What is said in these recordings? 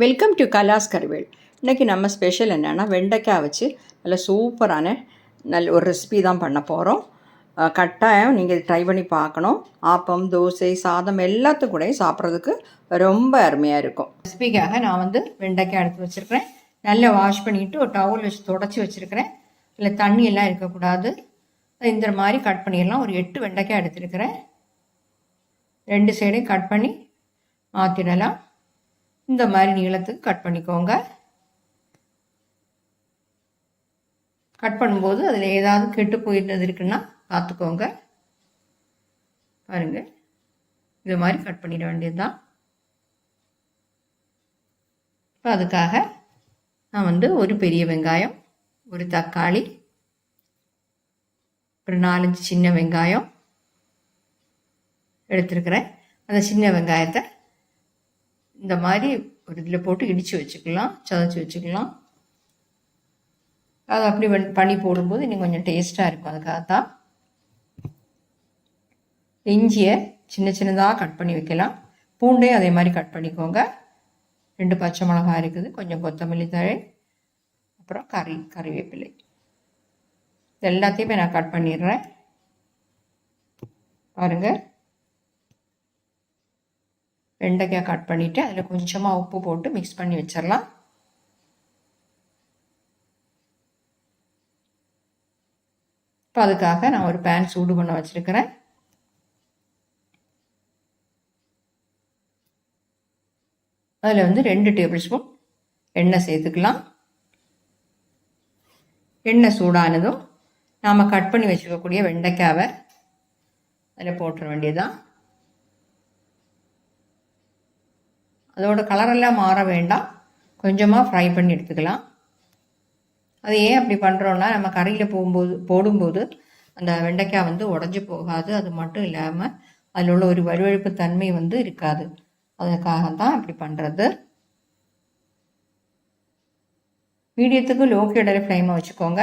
Welcome to கலாஸ் Karuvel இன்றைக்கி நம்ம special என்னென்னா வெண்டைக்காய் வச்சு நல்ல சூப்பரான நல்ல ஒரு ரெசிபி தான் பண்ண போகிறோம் கட்டாயம் நீங்கள் ட்ரை பண்ணி பார்க்கணும். ஆப்பம் தோசை சாதம் எல்லாத்து கூடயும் சாப்பிட்றதுக்கு ரொம்ப அருமையாக இருக்கும். ரெசிபிக்காக நான் வந்து வெண்டைக்காய் எடுத்து வச்சுருக்கிறேன். நல்லா வாஷ் பண்ணிவிட்டு ஒரு டவல் வச்சு தொடச்சி வச்சுருக்கிறேன். இல்லை தண்ணி எல்லாம் இருக்கக்கூடாது. இந்த மாதிரி கட் பண்ணிடலாம். ஒரு எட்டு வெண்டைக்காய் எடுத்துருக்கிறேன். ரெண்டு சைடையும் கட் பண்ணி மாற்றிடலாம் இந்த மாதிரி நீளத்துக்கு கட் பண்ணிக்கோங்க. கட் பண்ணும்போது அதில் ஏதாவது கெட்டு போயிருந்தது இருக்குன்னா பார்த்துக்கோங்க. பாருங்கள் இது மாதிரி கட் பண்ணிட வேண்டியது தான் இப்போ அதுக்காக நான் வந்து ஒரு பெரிய வெங்காயம் ஒரு தக்காளி ஒரு நாலஞ்சு சின்ன வெங்காயம் எடுத்துருக்கிறேன். அந்த சின்ன வெங்காயத்தை இந்த மாதிரி ஒரு இதில் போட்டு இடித்து வச்சுக்கலாம் சதைச்சி வச்சுக்கலாம். அதை அப்படி பண்ணி போடும்போது இன்னும் கொஞ்சம் டேஸ்ட்டாக இருக்கும் அதுக்காக தான். இஞ்சியை சின்ன சின்னதாக கட் பண்ணி வைக்கலாம். பூண்டையும் அதே மாதிரி கட் பண்ணிக்கோங்க. ரெண்டு பச்சை மிளகா இருக்குது கொஞ்சம் கொத்தமல்லி தழை அப்புறம் கறி கறிவேப்பிலை. இது எல்லாத்தையுமே நான் கட் பண்ணிடுறேன். பாருங்கள் வெண்டைக்காய் கட் பண்ணிவிட்டு அதில் கொஞ்சமாக உப்பு போட்டு மிக்ஸ் பண்ணி வச்சிடலாம் இப்போ அதுக்காக நான் ஒரு பேன் சூடு பண்ண வச்சுருக்கிறேன். அதில் வந்து ரெண்டு டேபிள் ஸ்பூன் எண்ணெய் சேர்த்துக்கலாம். எண்ணெய் சூடானதும் நாம் கட் பண்ணி வச்சுக்கக்கூடிய வெண்டைக்காவை அதில் போட்டுற வேண்டியதுதான். அதோட கலரெல்லாம் மாற வேண்டாம். கொஞ்சமாக ஃப்ரை பண்ணி எடுத்துக்கலாம். அது ஏன் அப்படி பண்ணுறோன்னா நம்ம கறியில் போகும்போது போடும்போது அந்த வெண்டைக்காய் வந்து உடஞ்சி போகாது. அது மட்டும் இல்லாமல் அதில் உள்ள ஒரு வலுவழுப்பு தன்மை வந்து இருக்காது. அதுக்காக தான் இப்படி பண்ணுறது மீடியத்துக்கு லோ இடையில ஃப்ளேமை வச்சுக்கோங்க.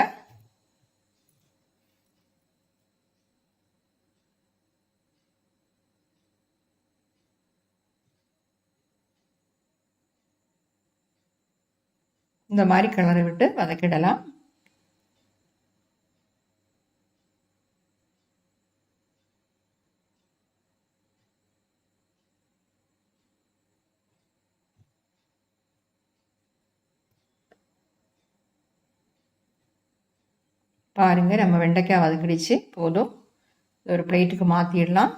இந்த மாதிரி கிளறி விட்டு வதக்கிடலாம். பாருங்கள் நம்ம வெண்டைக்காய் வதக்கிடுச்சு போதும். ஒரு பிளேட்டுக்கு மாற்றிடலாம்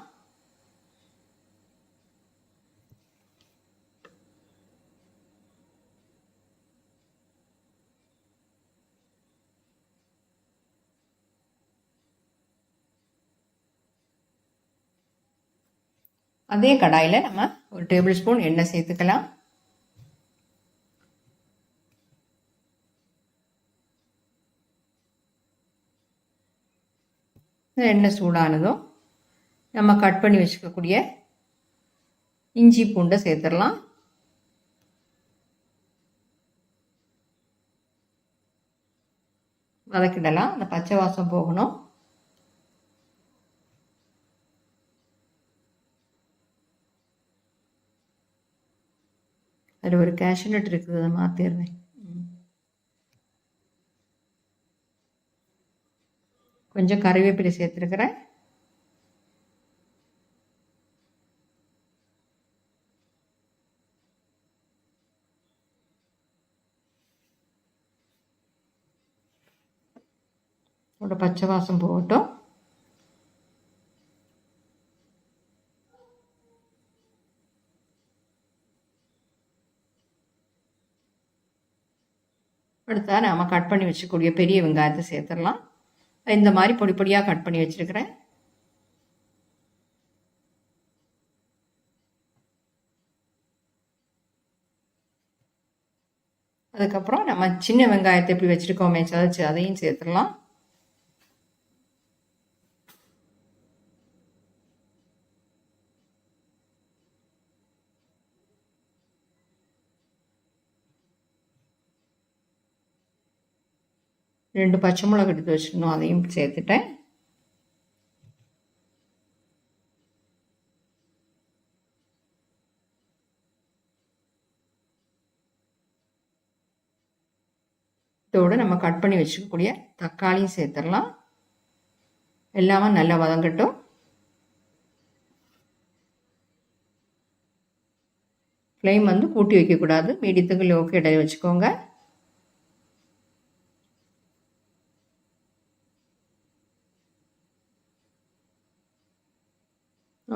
அதே கடாயில் நம்ம ஒரு டேபிள் ஸ்பூன் எண்ணெய் சேர்த்துக்கலாம். எண்ணெய் சூடானதும் நம்ம கட் பண்ணி வச்சுக்கக்கூடிய இஞ்சி பூண்டை சேர்த்துடலாம். வதக்கிடலாம். அந்த பச்சை வாசம் போகணும். அதில் ஒரு கேஷ்நட் இருக்குது அதை மாற்றிடுறேன் கொஞ்சம் கறிவேப்பிலை சேர்த்துருக்குறேன் ஒரு பச்சை வாசம் போகட்டும் நாம் கட் பண்ணி வச்சுக்கூடிய பெரிய வெங்காயத்தை சேர்த்துடலாம். இந்த மாதிரி பொடி பொடியாக கட் பண்ணி வச்சுருக்கிறேன். அதுக்கப்புறம் நம்ம சின்ன வெங்காயத்தை எப்படி வச்சுருக்கோமே சதைச்சு அதையும் சேர்த்துடலாம். ரெண்டு பச்சை மிளகு எடுத்து வச்சுருந்தோம் அதையும் சேர்த்துட்டேன். இதோடு நம்ம கட் பண்ணி வச்சுக்கக்கூடிய தக்காளியும் சேர்த்துடலாம். எல்லாமே நல்லா வதங்கட்டும். ஃப்ளேம் வந்து கூட்டி வைக்கக்கூடாது. மீடியத்துக்கு லோக்கு இடையில வச்சுக்கோங்க.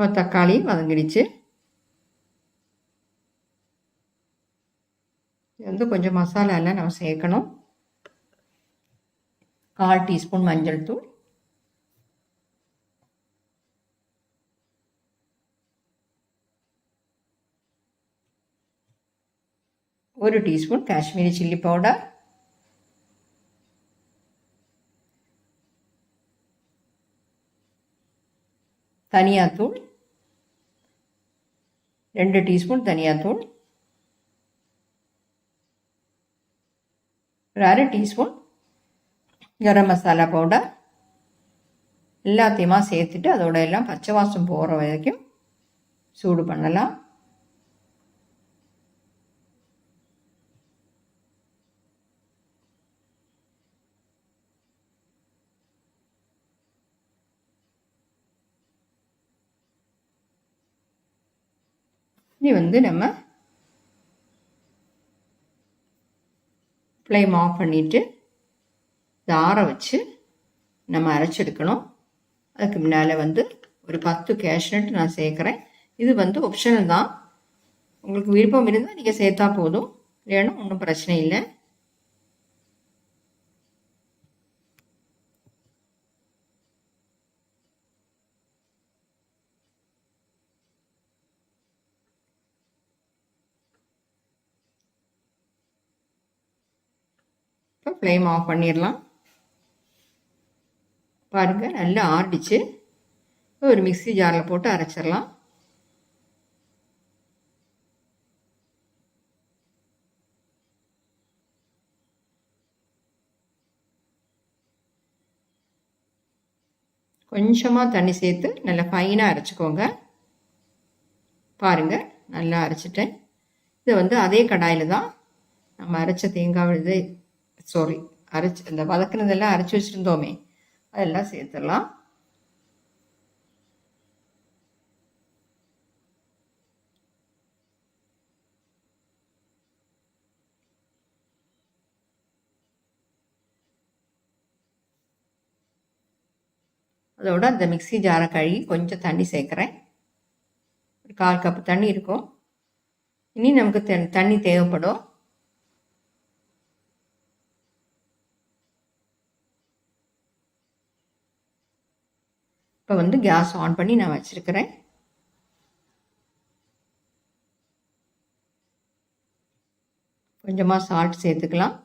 தக்காளி வதங்கிடுச்சு. வந்து கொஞ்சம் மசாலாலாம் நம்ம சேர்க்கணும். கால் டீஸ்பூன் மஞ்சள் தூள். ஒரு டீஸ்பூன் காஷ்மீரி சில்லி பவுடர். தனியாத்தூள். ரெண்டு டீஸ்பூன் தனியாத்தூள். ஒரு அரை டீஸ்பூன் கரம் மசாலா பவுடர். எல்லாத்தையுமா சேர்த்துட்டு அதோட எல்லாம் பச்சை வாசம் போகிற வரைக்கும் சூடு பண்ணலாம். இனி வந்து நம்ம ஃப்ளேம் ஆஃப் பண்ணிவிட்டு இதை ஆற வச்சு நம்ம அரைச்செடுக்கணும். அதுக்கு முன்னால் வந்து ஒரு பத்து கேஷ்நட் நான் சேர்க்குறேன். இது வந்து ஒப்ஷனல் தான். உங்களுக்கு விருப்பம் இருந்தால் நீங்கள் சேர்த்தா போதும். இல்லைன்னா ஒன்றும் பிரச்சனை இல்லை. இப்போ ஃப்ளேம் ஆஃப் பண்ணிடலாம். பாருங்கள் நல்லா ஆடிச்சு ஒரு மிக்சி ஜாரில் போட்டு அரைச்சிடலாம். கொஞ்சமாக தண்ணி சேர்த்து நல்லா ஃபைனாக அரைச்சிக்கோங்க. பாருங்கள் நல்லா அரைச்சிட்டேன். இதை வந்து அதே கடாயில் தான் நம்ம அரைச்ச தேங்காய் இது சாரி அரைச்சி இந்த வதக்குனதெல்லாம் அரைச்சி வச்சுருந்தோமே. அதெல்லாம் சேர்த்துடலாம். அதோட அந்த மிக்சி ஜாரை கழுகி கொஞ்சம் தண்ணி சேர்க்குறேன். ஒரு கால் கப்பு தண்ணி இருக்கும். இனி நமக்கு தண்ணி தேவைப்படும். இப்போ வந்து கேஸ் ஆன் பண்ணி நான் வச்சுருக்கிறேன். கொஞ்சமாக சால்ட் சேர்த்துக்கலாம்.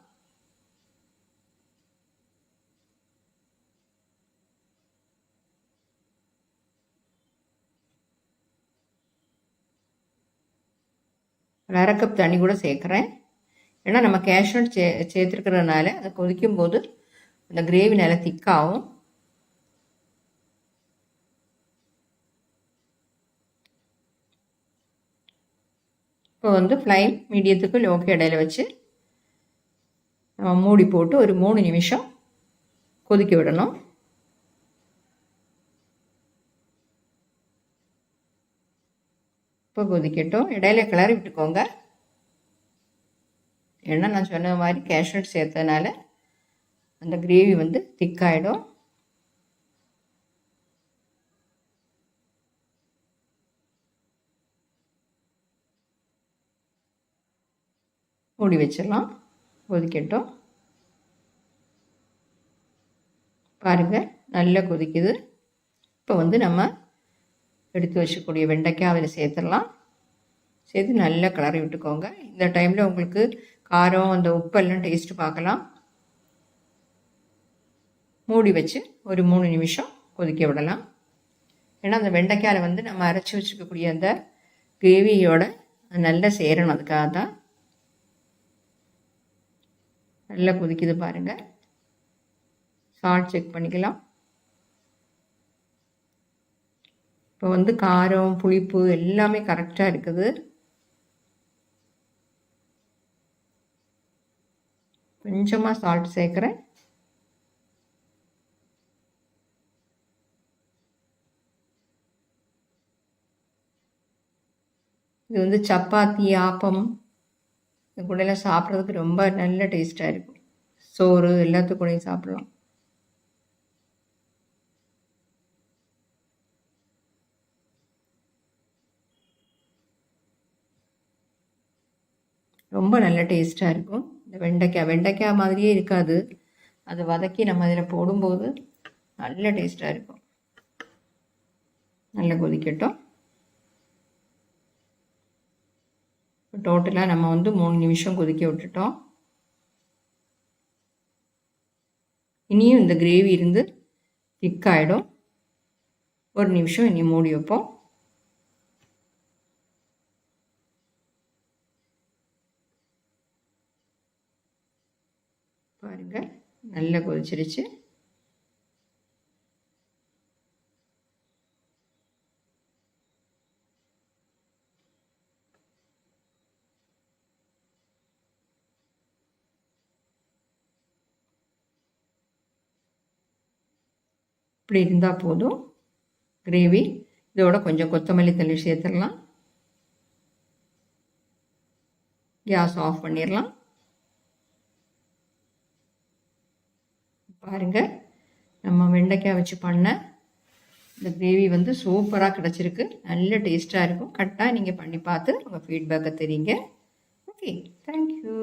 அரை கப் தண்ணி கூட சேர்க்குறேன். ஏன்னா நம்ம கேஷ்நட் சே சேர்த்துருக்கிறதுனால அதை கொதிக்கும் போது அந்த கிரேவி நல்லா திக்காகும் இப்போ வந்து ஃப்ளைம் மீடியத்துக்கு லோக்கு இடையில வச்சு நம்ம மூடி போட்டு ஒரு மூணு நிமிஷம் கொதிக்க விடணும். இப்போ கொதிக்கட்டும். இடையில கிளறி விட்டுக்கோங்க. ஏன்னா நான் சொன்ன மாதிரி கேஷ்நட் சேர்த்ததுனால அந்த கிரேவி வந்து திக்காயிடும் மூடி வச்சிடலாம். கொதிக்கட்டும். பாருங்கள் நல்லா கொதிக்குது. இப்போ வந்து நம்ம எடுத்து வச்சக்கூடிய வெண்டைக்காய் அதில் சேர்த்துடலாம். சேர்த்து நல்லா கிளறி விட்டுக்கோங்க. இந்த டைமில் உங்களுக்கு காரம் அந்த உப்பெல்லாம் டேஸ்ட்டு பார்க்கலாம். மூடி வச்சு ஒரு மூணு நிமிஷம் கொதிக்க விடலாம். ஏன்னா அந்த வெண்டைக்காயில் வந்து நம்ம அரைச்சி வச்சுக்கக்கூடிய அந்த கிரேவியோட நல்லா சேரணும். அதுக்காக தான் நல்லா கொதிக்குது பாருங்கள் சால்ட் செக் பண்ணிக்கலாம். இப்போ வந்து காரம் புளிப்பு எல்லாமே கரெக்டாக இருக்குது. கொஞ்சமாக சால்ட் சேர்க்குறேன். இது வந்து சப்பாத்தி ஆப்பம் இது கூடலாம் சாப்பிட்றதுக்கு ரொம்ப நல்ல டேஸ்ட்டாக இருக்கும். சோறு எல்லாத்து கூடயும் சாப்பிடலாம். ரொம்ப நல்ல டேஸ்ட்டாக இருக்கும். இந்த வெண்டைக்காய் வெண்டைக்காய் மாதிரியே இருக்காது. அதை வதக்கி நம்ம அதில் போடும்போது நல்ல டேஸ்ட்டாக இருக்கும். நல்லா கொதிக்கட்டும். டோட்டலாக நம்ம வந்து மூணு நிமிஷம் கொதிக்க விட்டுட்டோம். இனியும் இந்த கிரேவி இருந்து திக்காயிடும் ஒரு நிமிஷம் இனி மூடி வைப்போம். பாருங்கள் நல்லா கொதிச்சிருச்சு. இப்படி இருந்தால் போதும். கிரேவி இதோட கொஞ்சம் கொத்தமல்லி தள்ளி சேர்த்துடலாம். கேஸ் ஆஃப் பண்ணிடலாம். பாருங்கள் நம்ம வெண்டைக்காய் வச்சு பண்ண இந்த கிரேவி வந்து சூப்பராக கிடச்சிருக்கு. நல்ல டேஸ்ட்டாக இருக்கும். கரெக்டாக நீங்கள் பண்ணி பார்த்து உங்கள் ஃபீட்பேக்கை தெரியுங்க. Okay thank you